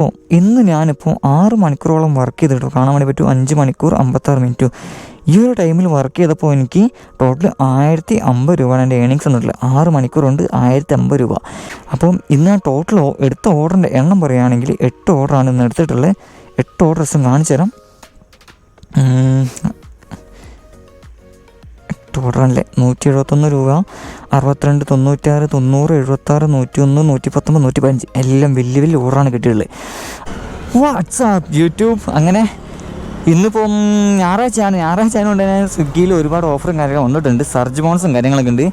അപ്പോൾ ഇന്ന് ഞാനിപ്പോൾ ആറ് മണിക്കൂറോളം വർക്ക് ചെയ്തിട്ടു കാണാൻ വേണ്ടി പറ്റും അഞ്ച് മണിക്കൂർ അമ്പത്താറ് മിനിറ്റ് ഈ ഒരു ടൈമിൽ വർക്ക് ചെയ്തപ്പോൾ എനിക്ക് ടോട്ടൽ ആയിരത്തി അമ്പത് രൂപയാണ് എന്റെ ഏണിങ്സ് എന്നിട്ടുള്ളത് ആറ് മണിക്കൂർ കൊണ്ട് ആയിരത്തി അമ്പത് രൂപ. അപ്പം ഇന്ന് ഞാൻ ടോട്ടൽ എടുത്ത ഓർഡറിന്റെ എണ്ണം പറയുകയാണെങ്കിൽ എട്ട് ഓർഡറാണ് ഇന്ന് എടുത്തിട്ടുള്ളത്. എട്ട് ഓർഡർ ദിവസം കാണിച്ചു തരാം ഓർഡറല്ലേ നൂറ്റി എഴുപത്തൊന്ന് രൂപ അറുപത്തിരണ്ട് തൊണ്ണൂറ്റാറ് തൊണ്ണൂറ് എഴുപത്താറ് നൂറ്റി ഒന്ന് നൂറ്റി പത്തൊമ്പത് നൂറ്റി പതിനഞ്ച് എല്ലാം വലിയ വലിയ ഓർഡറാണ് കിട്ടിയുള്ളത് വാട്സാപ്പ് യൂട്യൂബ് അങ്ങനെ ഇന്നിപ്പം ഞായറാഴ്ചയാണ്. ഞായറാഴ്ച ആയതുകൊണ്ട് തന്നെ സ്വിഗ്ഗിയിൽ ഒരുപാട് ഓഫറും കാര്യങ്ങളും വന്നിട്ടുണ്ട്. സർജ് ബോൺസും കാര്യങ്ങളൊക്കെ ഉണ്ട്.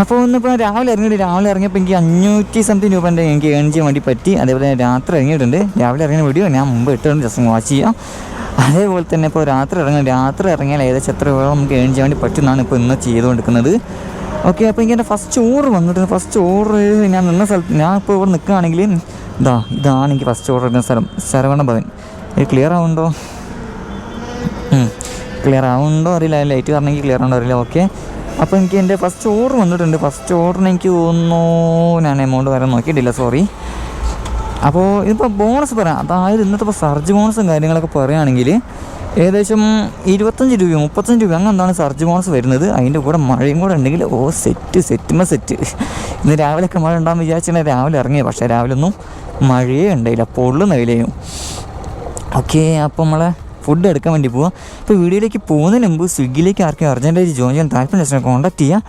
അപ്പോൾ ഇന്നിപ്പോൾ രാവിലെ ഇറങ്ങിയിട്ട് രാവിലെ ഇറങ്ങിയപ്പോൾ എനിക്ക് അഞ്ഞൂറ്റി സംതിങ് രൂപ എന്റെ എനിക്ക് ഏൺ ചെയ്യാൻ വേണ്ടി പറ്റി. അതേപോലെ രാത്രി ഇറങ്ങിയിട്ടുണ്ട്. രാവിലെ ഇറങ്ങിയ വീഡിയോ ഞാൻ മുമ്പ് ഇട്ടിട്ടുണ്ട്. ജസ്റ്റ് വാച്ച് ചെയ്യാം. അതേപോലെ തന്നെ ഇപ്പോൾ രാത്രി ഇറങ്ങി രാത്രി ഇറങ്ങിയാൽ ഏകദേശം എത്ര രൂപ നമുക്ക് ഏൺ ചെയ്യാൻ വേണ്ടി പറ്റുന്നതാണ് ഇപ്പോൾ ഇന്ന് ചെയ്തുകൊണ്ടിരിക്കുന്നത്. ഓക്കെ അപ്പോൾ എനിക്ക് എന്റെ ഫസ്റ്റ് ഓർഡർ വന്നിട്ട് ഫസ്റ്റ് ഓർഡർ ഞാൻ നിന്ന സ്ഥലത്ത് ഞാൻ ഇപ്പോൾ ഇവിടെ നിൽക്കുകയാണെങ്കിൽ ഇതാ ഇതാണ് എനിക്ക് ഫസ്റ്റ് ഓർഡർ എടുക്കുന്ന സ്ഥലം. ശരവണ ഭവൻ. ഇത് ക്ലിയർ ആവുന്നുണ്ടോ? ക്ലിയർ ആവുന്നുണ്ടോ അറിയില്ല. ലൈറ്റ് കാരണമെങ്കിൽ ക്ലിയർ ആവുണ്ടോ അറിയില്ല. ഓക്കെ അപ്പോൾ എനിക്ക് എന്റെ ഫസ്റ്റ് ഓർഡർ വന്നിട്ടുണ്ട്. ഫസ്റ്റ് ഓർഡറിന് എനിക്ക് തോന്നുന്നു ഞാൻ എമൗണ്ട് വരാൻ നോക്കിയിട്ടില്ല. സോറി അപ്പോൾ ഇതിപ്പോൾ ബോണസ് പറയാം അതായത് ഇന്നത്തെ ഇപ്പോൾ സർജ് ബോണസും കാര്യങ്ങളൊക്കെ പറയുകയാണെങ്കിൽ ഏകദേശം ഇരുപത്തഞ്ച് രൂപയോ മുപ്പത്തഞ്ച് രൂപ അങ്ങനെ എന്താണ് സർജ് ബോണസ് വരുന്നത്. അതിന്റെ കൂടെ മഴയും കൂടെ ഉണ്ടെങ്കിൽ ഓ സെറ്റ് സെറ്റുമ സെറ്റ് ഇന്ന് രാവിലെയൊക്കെ മഴ ഉണ്ടാകുമ്പോൾ വിചാരിച്ചിട്ടുണ്ടെങ്കിൽ രാവിലെ ഇറങ്ങിയത്. പക്ഷേ രാവിലെ ഒന്നും മഴയേ ഉണ്ടായില്ല. പൊള്ളുന്ന വിലയും. ഓക്കെ അപ്പോൾ നമ്മളെ ഫുഡ് എടുക്കാൻ വേണ്ടി പോവാം. ഇപ്പോൾ വീഡിയോയിലേക്ക് പോകുന്നതിന് മുമ്പ് സ്വിഗ്ഗിയിലേക്ക് ആർക്കും അർജന്റായിട്ട് ജോയിൻ ചെയ്യാൻ താല്പര്യം കോൺടാക്ട് ചെയ്യുക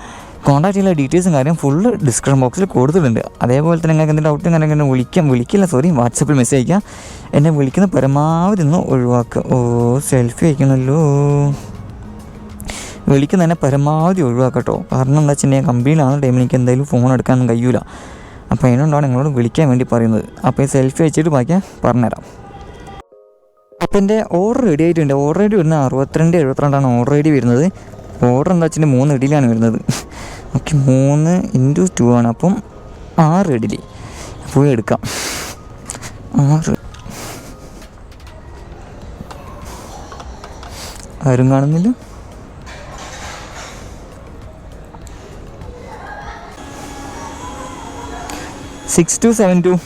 കോൺടാക്ട് ചെയ്യുന്ന ഡീറ്റെയിൽസും കാര്യം ഫുള്ള് ഡിസ്ക്രിപ്ഷൻ ബോക്സിൽ കൊടുത്തിട്ടുണ്ട്. അതേപോലെ തന്നെ നിങ്ങൾക്ക് എന്തെങ്കിലും ഡൗട്ടും കാര്യം ഉണ്ടെങ്കിൽ വിളിക്കാം. വിളിക്കില്ല സോറി വാട്സപ്പിൽ മെസ്സേജ് അയക്കാം. എന്നെ വിളിക്കുന്ന പരമാവധി ഒന്ന് ഒഴിവാക്കുക. ഓ സെൽഫി അയക്കണമല്ലോ വിളിക്കുന്ന തന്നെ പരമാവധി ഒഴിവാക്കട്ടോ കാരണം എന്താ വെച്ചിട്ടുണ്ടെങ്കിൽ കമ്പനിയിലാണ് ടൈമിൽ എനിക്ക് എന്തായാലും ഫോൺ എടുക്കാനൊന്നും കഴിയൂല. അപ്പോൾ അതിനോണ്ടാണ് നിങ്ങളോട് വിളിക്കാൻ വേണ്ടി പറയുന്നത്. അപ്പോൾ ഈ സെൽഫി അയച്ചിട്ട് ബാക്കി പറഞ്ഞുതരാം. അപ്പം എന്റെ ഓർഡർ റെഡി ആയിട്ടുണ്ട്. ഓർഡർ റെഡി വരുന്നത് അറുപത്തിരണ്ട് എഴുപത്തിരണ്ടാണ്. ഓർഡർ റെഡി വരുന്നത് ഓർഡർ എന്താ വെച്ചാൽ മൂന്ന് ഇഡലിയാണ് വരുന്നത്. ഓക്കെ മൂന്ന് ഇന്റു ടു ആണ്. അപ്പം ആറ് ഇഡലി പോയി എടുക്കാം. ആറ്. ആരും കാണുന്നില്ല? Six two seven two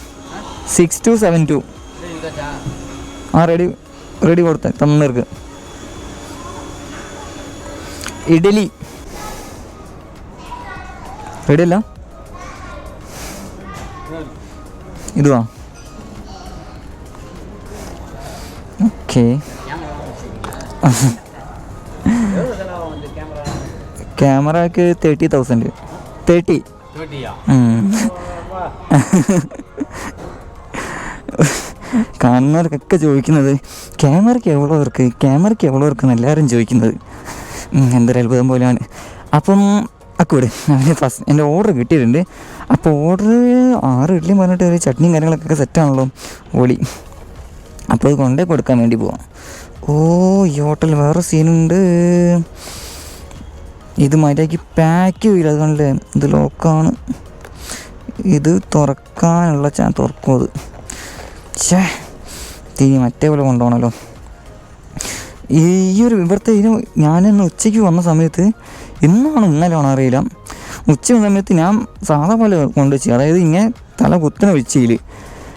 six two seven two ആ റെഡി റെഡി കൊടുത്തേ. തന്നേർക്ക്. ഇഡലി. ഇടില്ല ഇതുവാ ഓക്കെ. ക്യാമറക്ക് തേർട്ടി തൗസൻഡ്. തേർട്ടി. കാണുന്നവർക്കൊക്കെ ചോദിക്കുന്നത് ക്യാമറയ്ക്ക് എവ്വളോ ക്യാമറയ്ക്ക് എവ്വളോ എല്ലാവരും ചോദിക്കുന്നത്. എന്തൊരു അത്ഭുതം പോലെയാണ് അപ്പം അക്കൂടെ അവന് ഫസ്റ്റ് എന്റെ ഓർഡർ കിട്ടിയിട്ടുണ്ട്. അപ്പോൾ ഓർഡർ ആറ് ഇഡ്ഡലിയും പറഞ്ഞിട്ട് ഒരു ചട്നിയും കാര്യങ്ങളൊക്കെ സെറ്റാണല്ലോ ഓളി. അപ്പോൾ അത് കൊണ്ടേ കൊടുക്കാൻ വേണ്ടി പോവാം. ഓ ഈ ഹോട്ടൽ വേറെ സീനുണ്ട്. ഇത് മര്യാദയ്ക്ക് പാക്ക് ചെയ്യില്ല അതുകൊണ്ട് ഇത് ലോക്കാണ് ഇത് തുറക്കാനുള്ള ചാ തുറക്കും അത്. ഛേ തിരി മറ്റേ പോലെ കൊണ്ടുപോകണമല്ലോ. ഈ ഒരു ഇവിടുത്തെ ഇതിന് ഞാനിന്ന് ഉച്ചയ്ക്ക് വന്ന സമയത്ത് ഇന്നാണ് ഇന്നലെയാണോ അറിയില്ല. ഉച്ച സമയത്ത് ഞാൻ സാധാ പോലെ കൊണ്ടുവച്ചു അതായത് ഇങ്ങനെ തല കുത്തനെ വെച്ചിയിൽ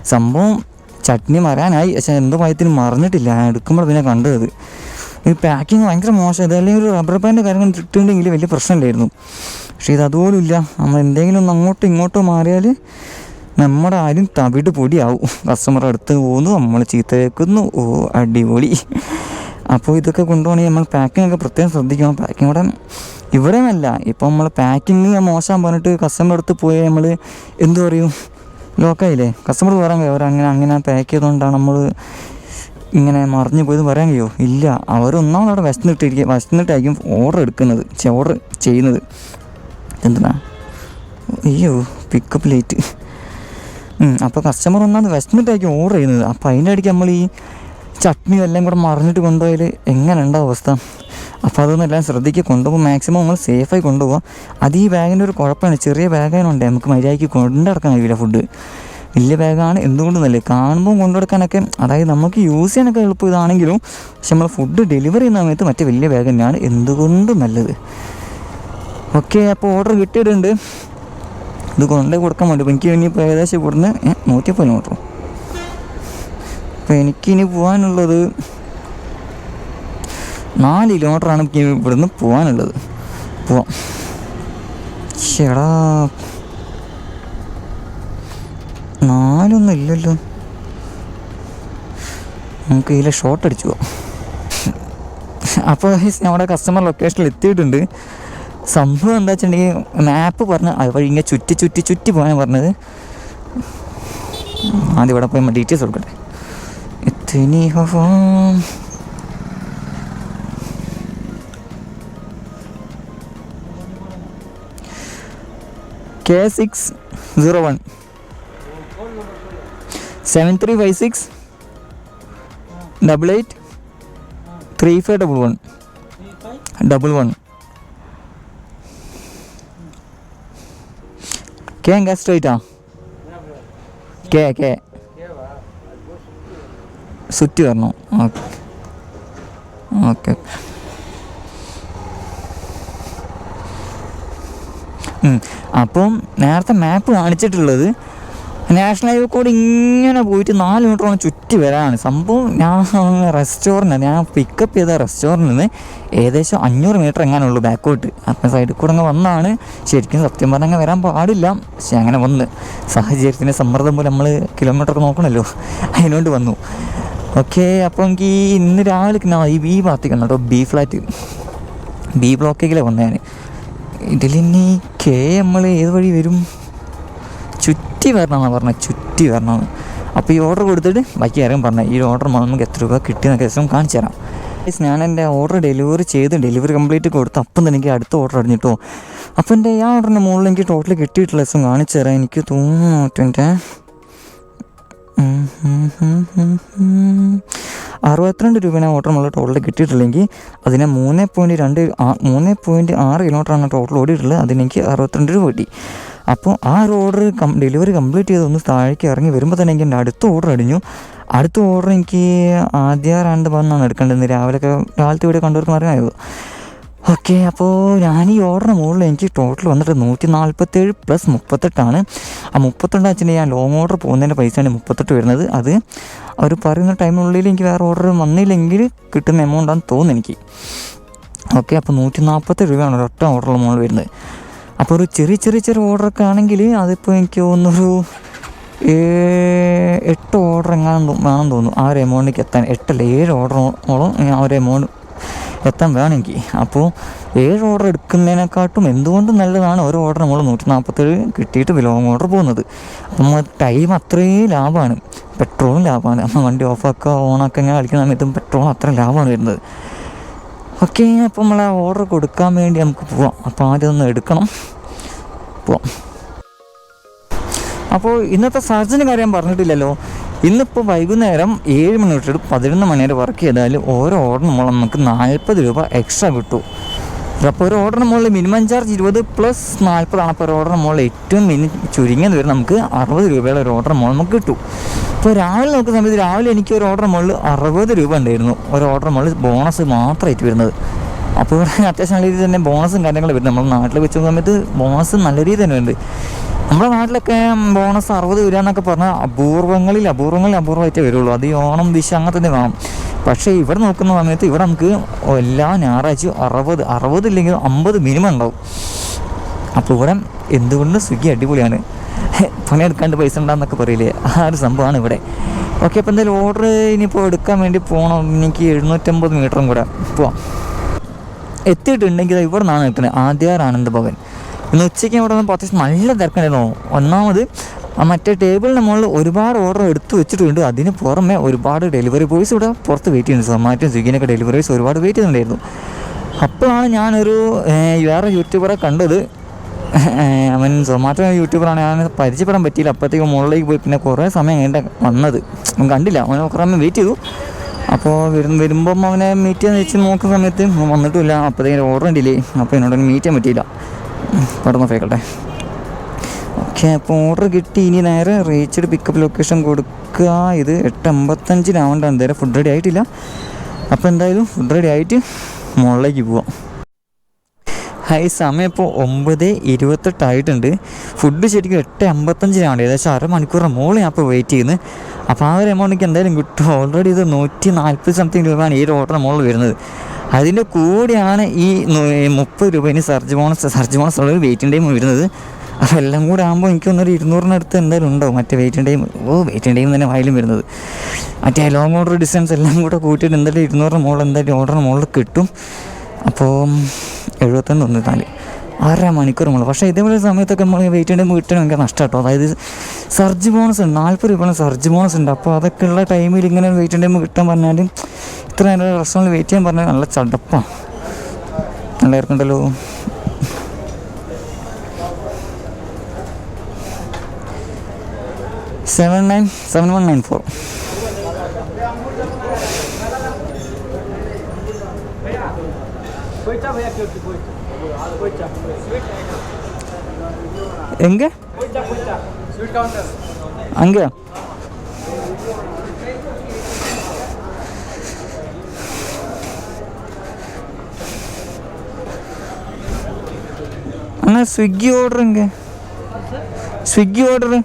സംഭവം ചട്നി മറാനായി പക്ഷെ എന്തോ ഭയത്തിന് മറിഞ്ഞിട്ടില്ല ഞാൻ എടുക്കുമ്പോൾ പിന്നെ കണ്ടത്. ഈ പാക്കിങ് ഭയങ്കര മോശം. അല്ലെങ്കിൽ ഒരു റബ്ബർ ബാൻഡ് കാര്യങ്ങൾ കിട്ടുന്നുണ്ടെങ്കിൽ വലിയ പ്രശ്നമില്ലായിരുന്നു. പക്ഷേ ഇത് അതുപോലും ഇല്ല. നമ്മൾ എന്തെങ്കിലും ഒന്ന് അങ്ങോട്ടും ഇങ്ങോട്ടോ മാറിയാൽ നമ്മുടെ ആരും തവിട് പൊടിയാവും. കസ്റ്റമർ അടുത്ത് പോകുന്നു നമ്മൾ ചീത്ത ഓ അടിപൊളി. അപ്പോൾ ഇതൊക്കെ കൊണ്ടുപോകണമെങ്കിൽ നമ്മൾ പാക്കിംഗ് ഒക്കെ പ്രത്യേകം ശ്രദ്ധിക്കണം. പാക്കിംഗ് ഇവിടെ ഇവിടെയുമല്ല ഇപ്പോൾ നമ്മൾ പാക്കിങ് മോശം പറഞ്ഞിട്ട് കസ്റ്റമർ അടുത്ത് പോയി നമ്മൾ എന്തു പറയും? ലോക്കായില്ലേ കസ്റ്റമർ പറയാൻ കഴിയും? അവരങ്ങനെ അങ്ങനെ പാക്ക് ചെയ്തുകൊണ്ടാണ് നമ്മൾ ഇങ്ങനെ മറിഞ്ഞു പോയത് പറയാൻ കഴിയുമോ ഇല്ല. അവരൊന്നാമത് അവിടെ വിശന്നിട്ടിരിക്കുക വിശന്നിട്ടായിരിക്കും ഓർഡർ എടുക്കുന്നത്. ഓർഡർ ചെയ്യുന്നത്. എന്തിനാ? അയ്യോ പിക്കപ്പ് ലേറ്റ് അപ്പോൾ കസ്റ്റമർ ഒന്നാമത് വിശന്നിട്ടായിരിക്കും ഓർഡർ ചെയ്യുന്നത്. അപ്പോൾ അതിന്റെ ഇടയ്ക്ക് നമ്മൾ ഈ ചട്നി എല്ലാം കൂടെ മറിഞ്ഞിട്ട് കൊണ്ടുപോയാൽ എങ്ങനെ അവസ്ഥ? അപ്പോൾ അതൊന്നും എല്ലാം ശ്രദ്ധിക്കുക കൊണ്ടുപോകുമ്പോൾ മാക്സിമം നമ്മൾ സേഫായി കൊണ്ടുപോകാം അത് ഈ ബാഗിന്റെ ഒരു കുഴപ്പമാണ്. ചെറിയ ബാഗായതുകൊണ്ട് നമുക്ക് മര്യാദയ്ക്ക് കൊണ്ടുനടക്കാൻ കഴിയില്ല ഫുഡ് വലിയ ബാഗാണ് എന്തുകൊണ്ടും നല്ലത് കാണുമ്പോൾ കൊണ്ടുനടക്കാനൊക്കെ അതായത് നമുക്ക് യൂസ് ചെയ്യാനൊക്കെ എളുപ്പം ഇതാണെങ്കിലും പക്ഷെ നമ്മൾ ഫുഡ് ഡെലിവറി ചെയ്യുന്ന സമയത്ത് മറ്റേ വലിയ ബാഗ് തന്നെയാണ് എന്തുകൊണ്ടും നല്ലത്. ഓക്കെ അപ്പോൾ ഓർഡർ കിട്ടിയിട്ടുണ്ട്. ഇത് കൊണ്ടേ കൊടുക്കാൻ വേണ്ടി. എനിക്ക് ഇനിയിപ്പോൾ ഏകദേശം ഇവിടുന്ന് കിലോമീറ്റർ. അപ്പോൾ എനിക്കിനി പോകാനുള്ളത് നാല് കിലോമീറ്ററാണ് എനിക്ക് ഇവിടുന്ന് പോകാനുള്ളത് പോവാം. ചേടാ നാലൊന്നും ഇല്ലല്ലോ. നമുക്ക് ഇതിലെ ഷോട്ട് അടിച്ചു പോവാം. അപ്പോൾ നമ്മുടെ കസ്റ്റമർ ലൊക്കേഷനിൽ എത്തിയിട്ടുണ്ട്. സംഭവം എന്താ വെച്ചിട്ടുണ്ടെങ്കിൽ മാപ്പ് പറഞ്ഞ വഴി ഇങ്ങനെ ചുറ്റി ചുറ്റി ചുറ്റി പോകാനാണ് പറഞ്ഞത്. ആദ്യം ഇവിടെ പോയി ഡീറ്റെയിൽസ് കൊടുക്കട്ടെ. എത്തിനി home K six zero one seven three five six double eight three five double one double one K എങ്ക സ്ട്രൈറ്റാ കെ കെ സ്വിറ്റ് തരണം ഓക്കെ. ഓക്കെ അപ്പം നേരത്തെ മാപ്പ് കാണിച്ചിട്ടുള്ളത് നാഷണൽ ഹൈവേ കൂടെ ഇങ്ങനെ പോയിട്ട് നാല് മീറ്ററോളം ചുറ്റി വരാനാണ് സംഭവം ഞാൻ റെസ്റ്റോറന്റ് ഞാൻ പിക്കപ്പ് ചെയ്ത റെസ്റ്റോറന്റിൽ നിന്ന് ഏകദേശം അഞ്ഞൂറ് മീറ്റർ എങ്ങനെ ഉള്ളൂ ബാക്കോട്ട് അപ്പം സൈഡിൽ കൂടെ അങ്ങ് വന്നാണ്. ശരിക്കും സത്യം പറഞ്ഞാൽ അങ്ങനെ വരാൻ പാടില്ല. പക്ഷെ അങ്ങനെ വന്ന്. സാഹചര്യത്തിന്റെ സമ്മർദ്ദം പോലെ നമ്മൾ കിലോമീറ്റർ നോക്കണമല്ലോ അതിനോണ്ട് വന്നു. ഓക്കെ അപ്പോൾ എനിക്ക് ഇന്ന് രാവിലെ ഈ ബി ഭാഗത്തേക്ക് കേട്ടോ ബി ഫ്ലാറ്റ് ബി ബ്ലോക്കേക്കിലെ വന്നു ഞാൻ. ഇതിലിനി കെ നമ്മൾ ഏത് വഴി വരും? ചുറ്റി വരണമെന്നാണ് പറഞ്ഞത് ചുറ്റി വരണമെന്ന് അപ്പോൾ ഈ ഓർഡർ കൊടുത്തിട്ട് ബാക്കി ആരും പറഞ്ഞത് ഈ ഓർഡർ നമുക്ക് എത്ര രൂപ കിട്ടിയെന്നൊക്കെ ദിവസം കാണിച്ചു തരാം. ഞാൻ എന്റെ ഓർഡർ ഡെലിവറി ചെയ്ത് ഡെലിവറി കംപ്ലീറ്റ് കൊടുത്ത് അപ്പം തന്നെ എനിക്ക് അടുത്ത ഓർഡർ അടിഞ്ഞിട്ടോ അപ്പോൾ എന്റെ ആ ഓർഡറിന്റെ മുകളിൽ എനിക്ക് ടോട്ടൽ കിട്ടിയിട്ടുള്ള ദിവസം കാണിച്ചു തരാം. എനിക്ക് തോന്നുന്നു എന്റെ അറുപത്തിരണ്ട് രൂപയാണ് ഓട്ടർ നമ്മൾ ടോട്ടൽ കിട്ടിയിട്ടില്ലെങ്കിൽ അതിനെ മൂന്ന് പോയിന്റ് രണ്ട് മൂന്ന് പോയിന്റ് ആറ് കിലോമീറ്ററാണ് ടോട്ടൽ ഓടിയിട്ടുള്ളത്. അതിനെനിക്ക് അറുപത്തിരണ്ട് രൂപ കിട്ടി. അപ്പോൾ ആ ഒരു ഓർഡർ കം ഡെലിവറി കംപ്ലീറ്റ് ചെയ്തൊന്ന് താഴേക്ക് ഇറങ്ങി വരുമ്പോൾ തന്നെ എനിക്ക് എന്റെ അടുത്ത ഓർഡർ അടിഞ്ഞു. അടുത്ത ഓർഡർ എനിക്ക് ആദ്യ രണ്ട് പതിനൊന്നാണ് എടുക്കേണ്ടത്. രാവിലെയൊക്കെ രാവിലത്തെ വീട് കണ്ടവർക്ക് അറിയാമോ ഓക്കെ അപ്പോൾ ഞാൻ ഈ ഓർഡറിന് മുകളിൽ എനിക്ക് ടോട്ടൽ വന്നിട്ട് നൂറ്റി നാൽപ്പത്തേഴ് പ്ലസ് മുപ്പത്തെട്ടാണ്. ആ മുപ്പത്തെട്ട് വെച്ചിട്ടുണ്ടെങ്കിൽ ഞാൻ ലോങ് ഓർഡർ പോകുന്നതിന്റെ പൈസയാണ് മുപ്പത്തെട്ട് വരുന്നത്. അത് അവർ പറയുന്ന ടൈമിനുള്ളിൽ എനിക്ക് വേറെ ഓർഡർ വന്നില്ലെങ്കിൽ കിട്ടുന്ന എമൗണ്ടാണെന്ന് തോന്നുന്നു എനിക്ക്. ഓക്കെ അപ്പോൾ നൂറ്റി നാൽപ്പത്തേഴ് രൂപയാണ് ഒരൊറ്റ ഓർഡറിൽ മുകളിൽ വരുന്നത്. അപ്പോൾ ഒരു ചെറിയ ചെറിയ ചെറിയ ഓർഡറൊക്കെ ആണെങ്കിൽ അതിപ്പോൾ എനിക്ക് തോന്നുന്നൊരു എട്ട് ഓർഡർ എങ്ങാനും വേണം തോന്നുന്നു. ആ ഒരു എമൗണ്ടിലേക്ക് എത്താൻ. എട്ടല്ല ഏഴ് ഓർഡറോളം ആ ഒരു എമൗണ്ട് എത്താൻ വേണം എനിക്ക് അപ്പോൾ ഏഴ് ഓർഡർ എടുക്കുന്നതിനെക്കാട്ടും എന്തുകൊണ്ടും നല്ലതാണ് ഒരു ഓർഡർ നമ്മൾ നൂറ്റി നാൽപ്പത്തേഴ് കിട്ടിയിട്ട് ലോങ് ഓർഡർ പോകുന്നത്. അപ്പം ടൈം അത്രയും ലാഭമാണ്. പെട്രോളും ലാഭമാണ്. നമ്മൾ വണ്ടി ഓഫാക്കുക ഓണാക്കുക ഇങ്ങനെ കളിക്കുന്ന സമയത്തും പെട്രോൾ അത്ര ലാഭമാണ് വരുന്നത്. ഓക്കെ അപ്പം നമ്മൾ ആ ഓർഡർ കൊടുക്കാൻ വേണ്ടി നമുക്ക് പോവാം. അപ്പോൾ ആദ്യം ഒന്ന് എടുക്കണം. പോവാം. അപ്പോൾ ഇന്നത്തെ സർജന് കാര്യം പറഞ്ഞിട്ടില്ലല്ലോ. ഇന്നിപ്പോൾ വൈകുന്നേരം ഏഴ് മണി തൊട്ട് പതിനൊന്ന് മണി വരെ വർക്ക് ചെയ്താൽ ഓരോ ഓർഡർ മുകളിൽ നമുക്ക് നാൽപ്പത് രൂപ എക്സ്ട്രാ കിട്ടും. അപ്പോൾ ഒരു ഓർഡറിന് മുകളിൽ മിനിമം ചാർജ് ഇരുപത് പ്ലസ് നാൽപ്പതാണ് അപ്പോൾ ഒരു ഓർഡറിന് മുകളിൽ ഏറ്റവും മിനി ചുരുങ്ങിയത് വരെ നമുക്ക് അറുപത് രൂപയുടെ ഒരു ഓർഡർ മുകളിൽ നമുക്ക് കിട്ടും. ഇപ്പോൾ രാവിലെ നോക്കുന്ന സമയത്ത് രാവിലെ എനിക്ക് ഒരു ഓർഡർ മുകളിൽ അറുപത് രൂപ ഉണ്ടായിരുന്നു. ഒരു ഓർഡർ മുകളിൽ ബോണസ് മാത്രമായിട്ട് വരുന്നത്. അപ്പോൾ ഇവിടെ അത്യാവശ്യം നല്ല രീതിയിൽ തന്നെ ബോണസും കാര്യങ്ങളും വരും നമ്മൾ നാട്ടിൽ വെച്ച സമയത്ത് ബോണസ് നല്ല രീതിയിൽ തന്നെ ഉണ്ട് നമ്മുടെ നാട്ടിലൊക്കെ ബോണസ് അറുപത് രൂപ എന്നൊക്കെ പറഞ്ഞാൽ അപൂർവങ്ങളിൽ അപൂർവങ്ങളിൽ അപൂർവമായിട്ടേ വരുള്ളൂ. അത് ഈ ഓണം വിഷ അങ്ങനത്തെ തന്നെ വേണം പക്ഷേ ഇവിടെ നോക്കുന്ന സമയത്ത് ഇവിടെ നമുക്ക് എല്ലാ ഞായറാഴ്ചയും അറുപത് അറുപത് ഇല്ലെങ്കിൽ അമ്പത് മിനിമം ഉണ്ടാവും. അപ്പോൾ ഇവിടെ എന്തുകൊണ്ട് സ്വിഗ്ഗി അടിപൊളിയാണ്. പണിയെടുക്കാണ്ട് പൈസ ഉണ്ടാകുന്നൊക്കെ പറയില്ലേ? ആ ഒരു സംഭവമാണ് ഇവിടെ. ഓക്കെ അപ്പോൾ എന്തായാലും ഓർഡർ ഇനിയിപ്പോൾ എടുക്കാൻ വേണ്ടി പോകണം എനിക്ക് എഴുന്നൂറ്റമ്പത് മീറ്ററും കൂടെ. പോവാം. എത്തിയിട്ടുണ്ടെങ്കിൽ ഇവിടെ നിന്നാണ് എത്തുന്നത്. ആദ്യാർ ആനന്ദ ഭവൻ ഇന്ന് ഉച്ചയ്ക്ക് ഇവിടെ വന്നപ്പോൾ അത്യാവശ്യം നല്ല തിരക്കുണ്ടായിരുന്നു. ഒന്നാമത് ആ മറ്റേ ടേബിളിന് മുകളിൽ ഒരുപാട് ഓർഡർ എടുത്തു വെച്ചിട്ടുണ്ട്. അതിന് പുറമെ ഒരുപാട് ഡെലിവറി ബോയ്സ് ഇവിടെ പുറത്ത് വെയിറ്റ് ചെയ്യുന്നുണ്ട്. സൊമാറ്റോ സ്വിഗ്ഗിനൊക്കെ ഡെലിവറി ബോയ്സ് ഒരുപാട് വെയിറ്റ് ചെയ്യുന്നുണ്ടായിരുന്നു. അപ്പോഴാണ് ഞാനൊരു വേറെ യൂട്യൂബറെ കണ്ടത്. അവൻ സൊമാറ്റോ യൂട്യൂബറാണ് ഞാൻ പരിചയപ്പെടാൻ പറ്റിയില്ല. അപ്പോഴത്തേക്ക് മുകളിലേക്ക് പോയി. പിന്നെ കുറേ സമയം എന്റെ വന്നത്. കണ്ടില്ല. അവൻ കുറേ വെയിറ്റ് ചെയ്തു. അപ്പോൾ വരുന്ന വരുമ്പം അവനെ മീറ്റ് ചെയ്യാൻ വെച്ച് നോക്കുന്ന സമയത്ത് വന്നിട്ടില്ല അപ്പോഴത്തേക്കും ഓർഡർ ഉണ്ടില്ലേ അപ്പോൾ എന്നോട് മീറ്റ് ചെയ്യാൻ പറ്റിയില്ല. പെട്ടെന്ന് ഫേക്കട്ടെ ഓക്കെ അപ്പോൾ ഓർഡർ കിട്ടി. ഇനി നേരെ റീച്ച്ഡ് പിക്കപ്പ് ലൊക്കേഷൻ കൊടുക്കുക. ഇത് എട്ട് അമ്പത്തഞ്ചിനാവണ്ടാണ് നേരെ ഫുഡ് റെഡി ആയിട്ടില്ല. അപ്പോൾ എന്തായാലും ഫുഡ് റെഡി ആയിട്ട് മുകളിലേക്ക് പോവാം. ഹൈ സമയം ഇപ്പോൾ ഒമ്പത് ഇരുപത്തെട്ടായിട്ടുണ്ട് ഫുഡ് ശരിക്കും എട്ട് അമ്പത്തഞ്ചിനാണ് ഏകദേശം അരമണിക്കൂറിന് മുകളിൽ ഞാൻ ഇപ്പോൾ വെയിറ്റ് ചെയ്യുന്നത് അപ്പോൾ ആ ഒരു എമൗണ്ട് എനിക്ക് എന്തായാലും കിട്ടും. ഓൾറെഡി ഇത് നൂറ്റി നാൽപ്പത് സംതിങ് രൂപയാണ് ഈ ഒരു ഓർഡറിന് മുകളിൽ വരുന്നത്. അതിന്റെ കൂടെയാണ് ഈ മുപ്പത് രൂപ സർജ് ബോണസ് സർജ് ബോണസ് ഉള്ള വെയിറ്റിംഗ് ടൈം വരുന്നത്. അപ്പോൾ എല്ലാം കൂടെ ആകുമ്പോൾ എനിക്കൊന്നൊരു ഇരുന്നൂറിനടുത്ത് എന്തായാലും ഉണ്ടാവും മറ്റേ വെയിറ്റിംഗ് ടൈം ഓ വെയിറ്റിംഗ് ടൈം തന്നെ വായിലും വരുന്നത്. മറ്റേ ലോങ് ഓർഡർ ഡിസ്റ്റൻസ് എല്ലാം കൂടെ കൂട്ടിയിട്ട് എന്തായാലും ഇരുന്നൂറിന് മുകളിൽ എന്തായാലും ഓർഡറിന് മുകളിൽ കിട്ടും. അപ്പോൾ എഴുപത്തൊന്ന് തൊണ്ണൂറ്റിനാല്. അര മണിക്കൂർ മുകളിൽ. പക്ഷേ ഇതേപോലെ സമയത്തൊക്കെ നമ്മൾ വെയിറ്റ് ചെയ്യുമ്പോൾ കിട്ടണം എനിക്ക് നഷ്ടം കേട്ടോ അതായത് സർജ് ബോണസ് ഉണ്ട്. നാൽപ്പത് രൂപയാണ് സർജ് ബോണസ് ഉണ്ട്. അപ്പോൾ അതൊക്കെ ഉള്ള ടൈമിൽ ഇങ്ങനെ വെയിറ്റ് ചെയ്യുമ്പോൾ കിട്ടാൻ പറഞ്ഞാൽ ഇത്ര നേരം റെസ്റ്റോറന്റിൽ വെയിറ്റ് ചെയ്യാൻ പറഞ്ഞാൽ നല്ല ചടപ്പാണ് നല്ല ഉണ്ടല്ലോ seven nine seven one nine four Boita. எங்கே போயிட்டா போயிட்டா ஸ்வீட் கவுண்டர் அங்கேயா அண்ணா ஸ்விக்கி ஓடுறேங்க ஸ்விக்கி ஓடுற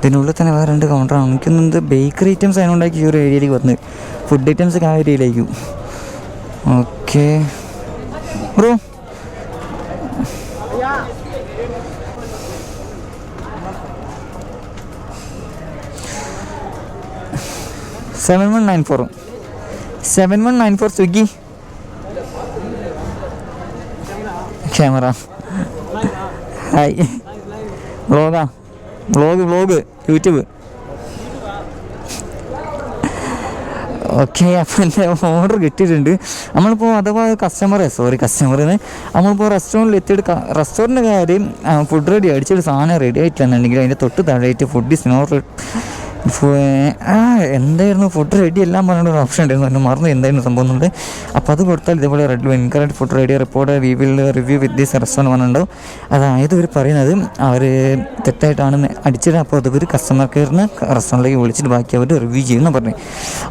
ഇതിനുള്ളിൽ തന്നെ വേറെ രണ്ട് കൗണ്ടറാണ് എനിക്കൊന്നത് ബേക്കറി ഐറ്റംസ് അതിനുണ്ടാക്കി ഈ ഒരു ഏരിയയിലേക്ക് വന്ന്. ഫുഡ് ഐറ്റംസ് ആ ഏരിയയിലേക്കും okay bro seven one nine four seven one nine four Swiggy camera hi വ്ളോഗാ vlog vlog YouTube. Okay അപ്പോൾ എന്റെ ഓർഡർ കിട്ടിയിട്ടുണ്ട്. നമ്മളിപ്പോൾ അഥവാ കസ്റ്റമറെ സോറി കസ്റ്റമറിന് നമ്മളിപ്പോൾ റെസ്റ്റോറന്റിൽ എത്തിയിട്ട് റെസ്റ്റോറന്റ് കാര്യം ഫുഡ് റെഡി അടിച്ചൊരു സാധനം റെഡി ആയിട്ടില്ലെന്നുണ്ടെങ്കിൽ അതിന്റെ തൊട്ട് താഴെയായിട്ട് ഫുഡ് ഇസ് നോട്ട് ആ എന്തായിരുന്നു? ഫുഡ് റെഡി എല്ലാം പറഞ്ഞിട്ട് ഒരു ഓപ്ഷൻ ഉണ്ടായിരുന്നു. എന്നെ മറന്നു. എന്തായിരുന്നു സംഭവം എന്നുണ്ട് അപ്പോൾ അത് കൊടുത്താൽ ഇതേപോലെ red incorrect food ready report we will review with this restaurant പറഞ്ഞിട്ടുണ്ടാവും. അതായത് ഇവർ പറയുന്നത് അവർ തെറ്റായിട്ടാണ് അടിച്ചിട്ട് അപ്പോൾ അത് ഇവർ കസ്റ്റമർ കെയറിന് റെസ്റ്റോറന്റിലേക്ക് വിളിച്ചിട്ട് ബാക്കി അവർ റിവ്യൂ ചെയ്യുമെന്ന് പറഞ്ഞു.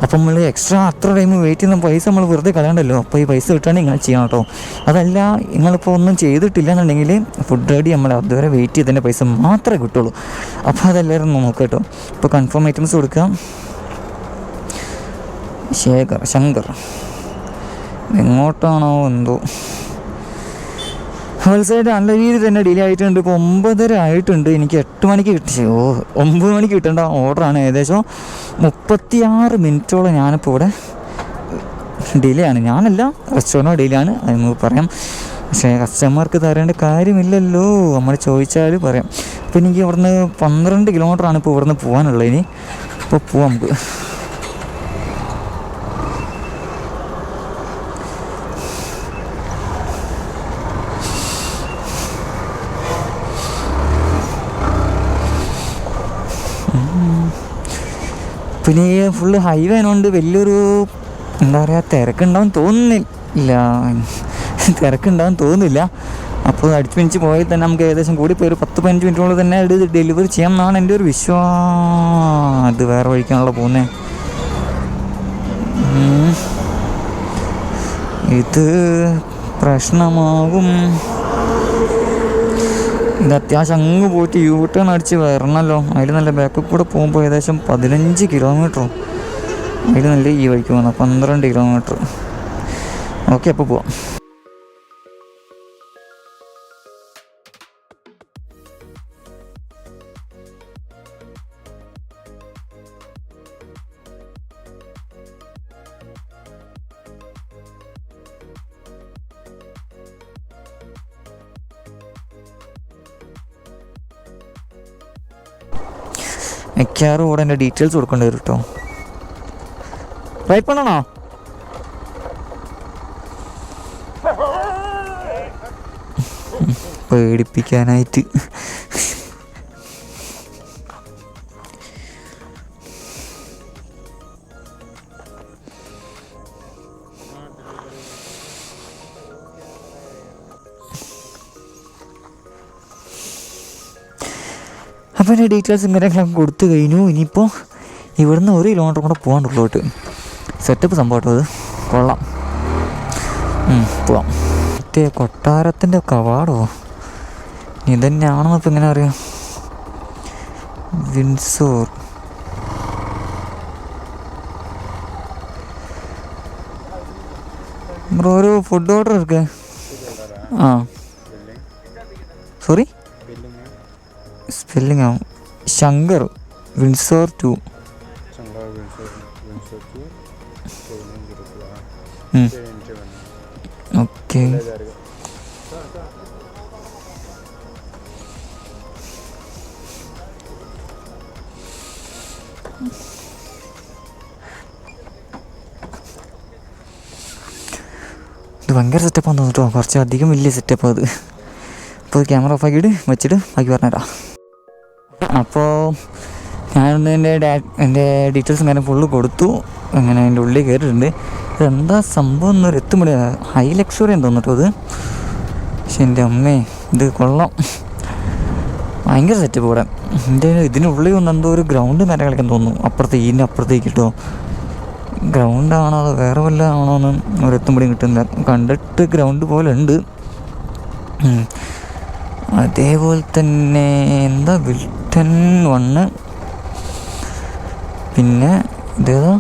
അപ്പം നമ്മൾ എക്സ്ട്രാ അത്ര ടൈം വെയിറ്റ് ചെയ്യുന്ന പൈസ നമ്മൾ വെറുതെ കളയണ്ടല്ലോ. അപ്പോൾ ഈ പൈസ കിട്ടുകയാണെങ്കിൽ ഇങ്ങനെ ചെയ്യണം കേട്ടോ. അതല്ല നിങ്ങളിപ്പോൾ ഒന്നും ചെയ്തിട്ടില്ല എന്നുണ്ടെങ്കിൽ ഫുഡ് റെഡി നമ്മൾ അതുവരെ വെയിറ്റ് ചെയ്തതിന്റെ പൈസ മാത്രമേ കിട്ടുള്ളൂ. അപ്പോൾ അതെല്ലാവരും നോക്കാം കേട്ടോ. ഇപ്പോൾ കൺഫേം ഐറ്റംസ് കൊടുക്കാം. ശേഖർ ശങ്കർ. എങ്ങോട്ടാണോ എന്തോ. ഹോൾസൈഡ് നല്ല രീതിയിൽ തന്നെ ഡിലേ ആയിട്ടുണ്ട്. ഇപ്പോൾ ഒമ്പതര ആയിട്ടുണ്ട്. എനിക്ക് എട്ട് മണിക്ക് കിട്ടി. ഓ ഒമ്പത് മണിക്ക് കിട്ടേണ്ട ഓർഡറാണ് ഏകദേശം മുപ്പത്തിയാറ് മിനിറ്റോളം ഞാനിപ്പോൾ ഇവിടെ ഡിലേ ആണ്. ഞാനല്ല റെസ്റ്റോറന്റ് ഡിലേ ആണ്. അത് നമുക്ക് പറയാം. പക്ഷേ കസ്റ്റമർക്ക് തരേണ്ട കാര്യമില്ലല്ലോ. നമ്മൾ ചോദിച്ചാൽ പറയാം. അപ്പോൾ എനിക്ക് ഇവിടുന്ന് പന്ത്രണ്ട് കിലോമീറ്ററാണ് ഇപ്പോൾ ഇവിടുന്ന് പോകാനുള്ളത് ഇനി. അപ്പോൾ പോവാം നമുക്ക്. പിന്നെ ഫുള്ള് ഹൈവേ ആയതുകൊണ്ട് വലിയൊരു എന്താ പറയുക തിരക്കുണ്ടാവും തോന്നുന്നില്ല. തിരക്കുണ്ടാവും തോന്നുന്നില്ല. അപ്പോൾ അടിച്ച് പിടിച്ച് പോയാൽ തന്നെ നമുക്ക് ഏകദേശം കൂടി പോയി ഒരു പത്ത് പതിനഞ്ച് മിനിറ്റോളം തന്നെ ഇത് ഡെലിവറി ചെയ്യാം എന്നാണ് എന്റെ ഒരു വിശ്വാസം. അത് വേറെ വഴിക്കാണല്ലോ പോകുന്നത് ഇത് പ്രശ്നമാകും. ഇത് അത്യാവശ്യം അങ്ങ് പോയിട്ട് യൂ ടേൺ അടിച്ച് വരണമല്ലോ. അതിൽ നല്ല ബാക്കിൽ കൂടെ പോകുമ്പോൾ ഏകദേശം പതിനഞ്ച് കിലോമീറ്ററോ അതിൽ നല്ല ഈ വഴിക്ക് പോകുന്നത് പന്ത്രണ്ട് കിലോമീറ്റർ ഓക്കെ അപ്പോൾ പോവാം. മിക്കവാറും കൂടെ എന്റെ ഡീറ്റെയിൽസ് കൊടുക്കേണ്ടി വരും കേട്ടോ റൈറ്റ് പണണോ പേടിപ്പിക്കാനായിട്ട്. ഡീറ്റെയിൽസും കാര്യങ്ങളൊക്കെ കൊടുത്തു കഴിഞ്ഞു. ഇനിയിപ്പോൾ ഇവിടുന്ന് ഒരു കിലോമീറ്റർ കൂടെ പോകാണ്ടുള്ളോട്ട് സെറ്റപ്പ് സംഭവം അത്. കൊള്ളാം. പോവാം. മറ്റേ കൊട്ടാരത്തിന്റെ കവാടോ ഇതന്നെയാണെന്ന് ഇപ്പം എങ്ങനെ അറിയാം. വിൻസോർ. ബ്രോ ഒരു ഫുഡ് ഓർഡർ എടുക്ക. ആ. സോറി സ്പെല്ലിംഗ് ആവും ശങ്കർ വിൻസോർ ടു. ഓക്കെ. ഇത് ഭയങ്കര സെറ്റപ്പാന്ന് തോന്നുന്നു കേട്ടോ. കുറച്ച് അധികം വലിയ സെറ്റപ്പ് അത്. അപ്പോൾ ക്യാമറ ഓഫ് ആക്കിയിട്ട് വെച്ചിട്ട് ബാക്കി പറഞ്ഞുതരാം. അപ്പോൾ ഞാനൊന്ന് എന്റെ ഡാ എന്റെ ഡീറ്റെയിൽസ് ഇങ്ങനെ ഫുള്ള് കൊടുത്തു. അങ്ങനെ എന്റെ ഉള്ളിൽ കയറിയിട്ടുണ്ട് എന്താ സംഭവം എന്നൊരു എത്തുമ്പോൾ ഹൈ ലക്ഷറി എന്ന് തോന്നിട്ടോ അത് പക്ഷെ എന്റെ അമ്മേ ഇത് കൊള്ളാം. ഭയങ്കര സെറ്റ് ഇവിടെ. എന്റെ ഇതിനുള്ളിൽ ഒന്ന് എന്തോ ഒരു ഗ്രൗണ്ട് നേരെ കളിക്കാൻ തോന്നുന്നു. അപ്പുറത്തേക്ക് ഇതിന്റെ അപ്പുറത്തേക്ക് കിട്ടോ ഗ്രൗണ്ടാണോ അതോ വേറെ വല്ല ആണോ എന്ന് ഒരു എത്തുമ്പോഴും കിട്ടുന്നില്ല. കണ്ടിട്ട് ഗ്രൗണ്ട് പോലെ ഉണ്ട്. അതേപോലെ തന്നെ എന്താ വിൽട്ടൺ വണ്ണ് പിന്നെ ഇതേതാ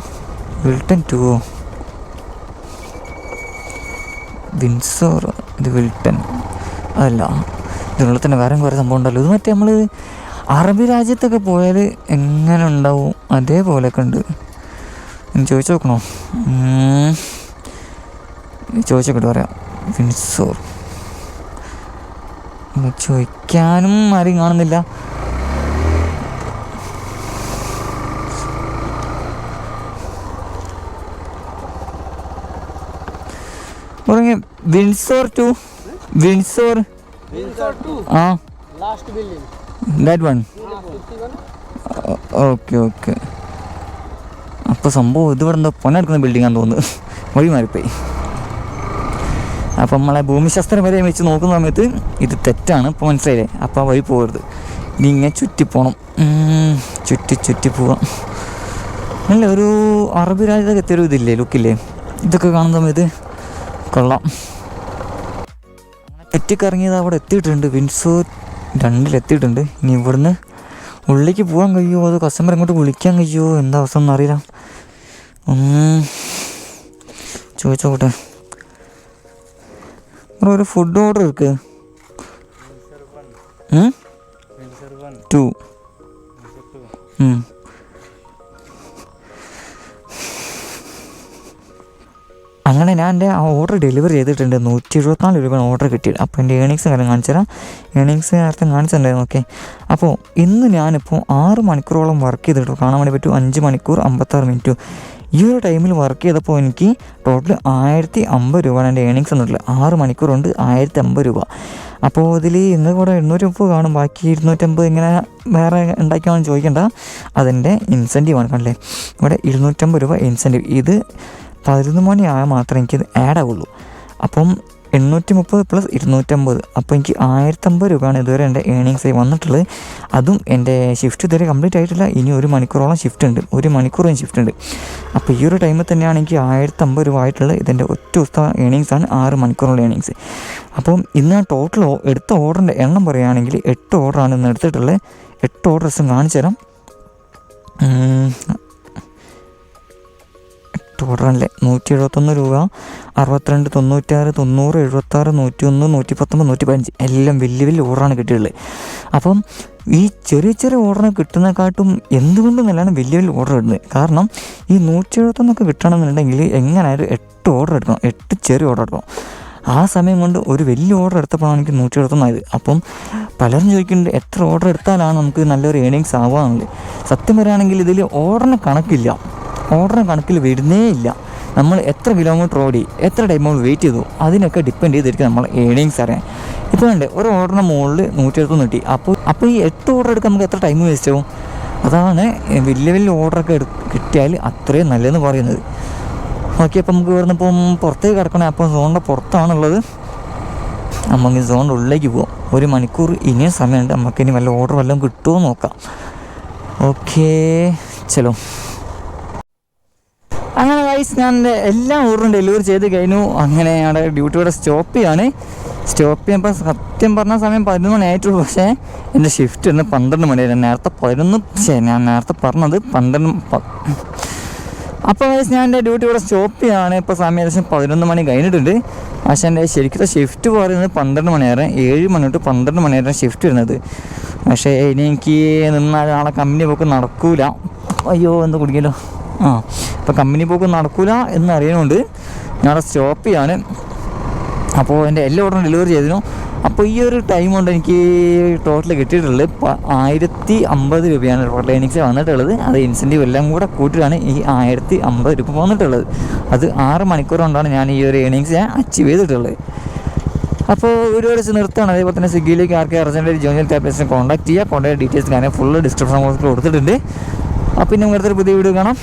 വിൽട്ടൺ ടുവോ വിൻസോർ ഇത് വിൽട്ടൺ അതല്ല ഇതിനുള്ള തന്നെ വേറെ കുറേ സംഭവം ഉണ്ടല്ലോ. ഇത് മറ്റേ നമ്മൾ അറബി രാജ്യത്തൊക്കെ പോയാൽ എങ്ങനെ ഉണ്ടാവും? അതേപോലെയൊക്കെ ഉണ്ട്. ചോദിച്ചു നോക്കണോ? ചോദിച്ചോക്കട്ടെ പറയാം. വിൻസോർ. ചോദിക്കാനും ആരും കാണുന്നില്ല. പറഞ്ഞ വിൻസോർ ടു. വിൻസോർ. Windsor 2. ആ. That one 51. ഓക്കെ ഓക്കെ അപ്പോൾ സംഭവം ഇത് ഇവിടെ എന്താ ബിൽഡിംഗ് ആണെന്ന് തോന്നുന്നു. വഴി മാറിപ്പോയി. അപ്പം നമ്മളെ ഭൂമിശാസ്ത്രം വരെ വെച്ച് നോക്കുന്ന സമയത്ത് ഇത് തെറ്റാണ്. ഇപ്പോൾ മനസ്സിലായില്ലേ? അപ്പോൾ വഴി പോകരുത്. ഇനി ഇങ്ങനെ ചുറ്റി പോകണം ചുറ്റി ചുറ്റി പോവാം. അല്ല ഒരു അറബി രാജ്യത്തൊക്കെ എത്തിയൊരു ഇതില്ലേ? ലുക്കില്ലേ ഇതൊക്കെ കാണുന്ന സമയത്ത് കൊള്ളാം. തെറ്റിക്കറങ്ങിയത് അവിടെ എത്തിയിട്ടുണ്ട്. വിൻസോ രണ്ടിലെത്തിയിട്ടുണ്ട് ഇനി ഇവിടുന്ന് ഉള്ളിലേക്ക് പോകാൻ കഴിയുമോ? അത് കസ്റ്റമർ ഇങ്ങോട്ട് വിളിക്കാൻ കഴിയുമോ? എന്താ അവസ്ഥ ഒന്ന് ചോദിച്ചോട്ടെ ബ്രോ ഒരു ഫുഡ് ഓർഡർ എടുക്ക് ടു അങ്ങനെ ഞാൻ എന്റെ ആ ഓർഡർ ഡെലിവറി ചെയ്തിട്ടുണ്ട്. നൂറ്റി എഴുപത്തിനാല് രൂപയാണ് ഓർഡർ കിട്ടിയത്. അപ്പോൾ എന്റെ ഏണിങ്സ് കാര്യം കാണിച്ചു തരാം? ഏണിങ്സ് നേരത്തെ കാണിച്ചിട്ടുണ്ടായിരുന്നു. ഓക്കെ അപ്പോൾ ഇന്ന് ഞാനിപ്പോൾ ആറ് മണിക്കൂറോളം വർക്ക് ചെയ്തിട്ടു കാണാൻ വേണ്ടി പറ്റും. അഞ്ച് മണിക്കൂർ അമ്പത്താറ് മിനിറ്റ് ഈ ഒരു ടൈമിൽ വർക്ക് ചെയ്തപ്പോൾ എനിക്ക് ടോട്ടൽ ആയിരത്തി അമ്പത് രൂപയാണ് എന്റെ ഏണിങ്സ് എന്നിട്ടുള്ളത് ആറ് മണിക്കൂർ കൊണ്ട് ആയിരത്തി അമ്പത് രൂപ. അപ്പോൾ ഇതിൽ ഇന്ന് കൂടെ എണ്ണൂറ്റി മുപ്പത് കാണും ബാക്കി ഇരുന്നൂറ്റമ്പത് ഇങ്ങനെ വേറെ ഉണ്ടാക്കിയാണെന്ന് ചോദിക്കേണ്ട. അതിന്റെ ഇൻസെന്റീവാണ് കണ്ടല്ലേ? ഇവിടെ ഇരുന്നൂറ്റമ്പത് രൂപ ഇൻസെന്റീവ് ഇത് പതിനൊന്ന് മണിയായാൽ മാത്രമേ എനിക്കിത് ആഡ് ആവുള്ളൂ. അപ്പം എണ്ണൂറ്റി മുപ്പത് പ്ലസ് ഇരുന്നൂറ്റമ്പത്. അപ്പോൾ എനിക്ക് ആയിരത്തമ്പത് രൂപയാണ് ഇതുവരെ എന്റെ ഏണിങ്സ് ആയി വന്നിട്ടുള്ളത്. അതും എന്റെ ഷിഫ്റ്റ് ഇതുവരെ കംപ്ലീറ്റ് ആയിട്ടില്ല. ഇനി ഒരു മണിക്കൂറോളം ഷിഫ്റ്റ് ഉണ്ട്. ഒരു മണിക്കൂറും ഷിഫ്റ്റ് ഉണ്ട്. അപ്പോൾ ഈ ഒരു ടൈമിൽ തന്നെയാണ് എനിക്ക് ആയിരത്തമ്പത് രൂപ ആയിട്ടുള്ളത് ഇതിന്റെ ഒറ്റ ദിവസത്തെ ഏണിങ്സ് ആണ്. ആറ് മണിക്കൂറുള്ള ഏണിങ്സ് അപ്പോൾ ഇന്ന് ഞാൻ ടോട്ടൽ എടുത്ത ഓർഡറിന്റെ എണ്ണം പറയുകയാണെങ്കിൽ എട്ട് ഓർഡറാണ് ഇന്ന് എടുത്തിട്ടുള്ളത്. എട്ട് ഓർഡർസും കാണിച്ചു തരാം ഉം, ഓർഡർ അല്ലേ നൂറ്റി എഴുപത്തൊന്ന് രൂപ അറുപത്തിരണ്ട് തൊണ്ണൂറ്റാറ് തൊണ്ണൂറ് എഴുപത്താറ് നൂറ്റി ഒന്ന് നൂറ്റി പത്തൊമ്പത് നൂറ്റി പതിനഞ്ച് എല്ലാം വലിയ വലിയ ഓർഡറാണ് കിട്ടിയിട്ടുള്ളത്. അപ്പം ഈ ചെറിയ ചെറിയ ഓർഡർ കിട്ടുന്നതിനെക്കാട്ടും എന്തുകൊണ്ടും നല്ലതാണ് വലിയ വലിയ ഓർഡർ ഇടുന്നത് കാരണം ഈ നൂറ്റി എഴുപത്തൊന്നൊക്കെ കിട്ടണമെന്നുണ്ടെങ്കിൽ എങ്ങനെയായാലും എട്ട് ഓർഡർ എടുക്കണം. എട്ട് ചെറിയ ഓർഡർ എടുക്കണം. ആ സമയം കൊണ്ട് ഒരു വലിയ ഓർഡർ എടുത്തപ്പോഴാണ് എനിക്ക് നൂറ്റി എഴുപത്തൊന്നായത് അപ്പം പലരും ചോദിക്കുന്നുണ്ട് എത്ര ഓർഡർ എടുത്താലാണ് നമുക്ക് നല്ലൊരു ഏണിങ്സ് ആവാന്നുള്ളത് സത്യം പറയുകയാണെങ്കിൽ ഇതിൽ ഓർഡറിന് കണക്കില്ല. ഓർഡറിന് കണക്കിൽ വരുന്നേ ഇല്ല. നമ്മൾ എത്ര കിലോമീറ്റർ ഓടി എത്ര ടൈം നമ്മൾ വെയിറ്റ് ചെയ്തു അതിനൊക്കെ ഡിപ്പെൻഡ് ചെയ്തിരിക്കും നമ്മൾ ഏണിങ്സ് അറിയാൻ. ഇപ്പോൾ ഉണ്ട് ഒരു ഓർഡറിന് മുകളിൽ നൂറ്റി എഴുപത്തൊന്ന് കിട്ടി. അപ്പോൾ അപ്പോൾ ഈ എട്ട് ഓർഡർ എടുക്കാൻ നമുക്ക് എത്ര ടൈം വേസ്റ്റ് ആവും? അതാണ് വലിയ വലിയ ഓർഡറൊക്കെ എടു കിട്ടിയാൽ അത്രയും നല്ലതെന്ന് പറയുന്നത്. ഓക്കെ അപ്പം നമുക്ക് ഇവിടുന്ന് ഇപ്പം പുറത്തേക്ക് കിടക്കണേ അപ്പം സോണിന്റെ പുറത്താണുള്ളത്. നമുക്ക് സോണിന്റെ ഉള്ളിലേക്ക് പോവാം. ഒരു മണിക്കൂർ ഇനിയും സമയമുണ്ട്. നമുക്ക് ഇനി വല്ല ഓർഡർ വല്ലതും കിട്ടുമോ നോക്കാം. ഓക്കേ ചലോ വൈസ് ഞാൻ എന്റെ എല്ലാ ഓർഡറും ഡെലിവറി ചെയ്ത് കഴിഞ്ഞു. അങ്ങനെ അവിടെ ഡ്യൂട്ടിയുടെ സ്റ്റോപ്പ് ചെയ്യാണ്. സ്റ്റോപ്പ് ചെയ്യുമ്പോൾ സത്യം പറഞ്ഞ സമയം പതിനൊന്ന് മണിയായിട്ടുള്ളൂ. പക്ഷേ എന്റെ ഷിഫ്റ്റ് ഇന്ന് പന്ത്രണ്ട് മണിയായിരുന്നു. നേരത്തെ പതിനൊന്ന് പക്ഷേ ഞാൻ നേരത്തെ പറഞ്ഞത് പന്ത്രണ്ട് അപ്പോൾ ഗൈസ് ഞാൻ എന്റെ ഡ്യൂട്ടി ഇവിടെ സ്റ്റോപ്പ് ചെയ്യാണ്. ഇപ്പോൾ സമയം ഏകദേശം പതിനൊന്ന് മണി കഴിഞ്ഞിട്ടുണ്ട്. പക്ഷേ എന്റെ ശരിക്കും ഷിഫ്റ്റ് പറയുന്നത് പന്ത്രണ്ട് മണിയായിരുന്നു. ഏഴ് മണി തൊട്ട് പന്ത്രണ്ട് മണിയായിരുന്നു ഷിഫ്റ്റ് വരുന്നത്. പക്ഷേ ഇനി എനിക്ക് നിന്നാൽ നാളെ കമ്പനി പോക്ക് നടക്കൂല. അയ്യോ എന്ത് കുടിക്കലോ ആ അപ്പോൾ കമ്പനി പോക്ക് നടക്കില്ല എന്ന് അറിയുന്നുണ്ട് ഞാൻ അവിടെ സ്റ്റോപ്പ് ചെയ്യാണ്. അപ്പോൾ എന്റെ എല്ലാ ഓർഡറും ഡെലിവറി ചെയ്തിരുന്നു. അപ്പോൾ ഈ ഒരു ടൈം കൊണ്ട് എനിക്ക് ടോട്ടൽ കിട്ടിയിട്ടുള്ളത് ആയിരത്തി അമ്പത് രൂപയാണ്. ടോട്ടൽ എനിക്ക് വന്നിട്ടുള്ളത്. അത് ഇൻസെന്റീവ് എല്ലാം കൂടെ കൂട്ടിയിട്ടാണ് ഈ ആയിരത്തി അമ്പത് രൂപ വന്നിട്ടുള്ളത്. അത് ആറ് മണിക്കൂർ കൊണ്ടാണ് ഞാൻ ഈ ഒരു ഏണിങ്സ് ഞാൻ അച്ചീവ് ചെയ്തിട്ടുള്ളത്. അപ്പോൾ ഒരു വെച്ച് നിർത്തുകയാണ്. അതേപോലെ തന്നെ സ്വിഗ്ഗിയിലേക്ക് ആർക്കും അർജന്റ് ജോയിൻ ടാബ്ലറ്റ്സിനെ കോൺടാക്ട് ചെയ്യുക. കോൺടാക്ട് ഡീറ്റെയിൽസ് ഞാൻ ഫുൾ ഡിസ്ക്രിപ്ഷൻ ബോക്സിൽ കൊടുത്തിട്ടുണ്ട്. അപ്പോൾ ഇങ്ങനത്തെ അടുത്തൊരു പുതിയ വീഡിയോ കാണാം.